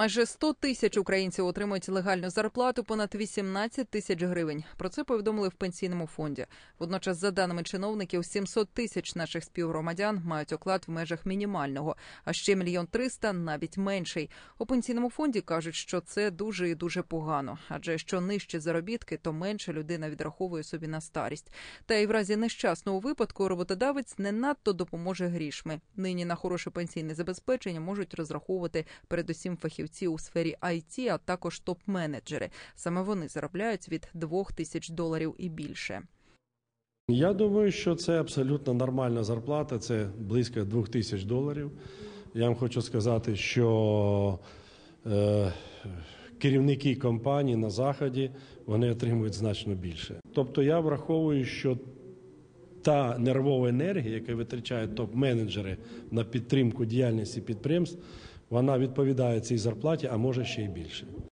Майже 100 тисяч українців отримують легальну зарплату понад 18 тисяч гривень. Про це повідомили в пенсійному фонді. Водночас, за даними чиновників, 700 тисяч наших співгромадян мають оклад в межах мінімального, а ще мільйон триста навіть менший. У пенсійному фонді кажуть, що це дуже і дуже погано. Адже що нижче заробітки, то менше людина відраховує собі на старість. Та й в разі нещасного випадку роботодавець не надто допоможе грішми. Нині на хороше пенсійне забезпечення можуть розраховувати передусім фахівці у сфері IT, а також топ-менеджери. Саме вони заробляють від двох тисяч доларів і більше. Я думаю, що це абсолютно нормальна зарплата, це близько 2 тисяч доларів. Я вам хочу сказати, що е, керівники компаній на заході вони отримують значно більше. Тобто я враховую, що та нервова енергія, яку витрачають топ-менеджери на підтримку діяльності підприємств, вона відповідає цій зарплаті, а може ще й більше.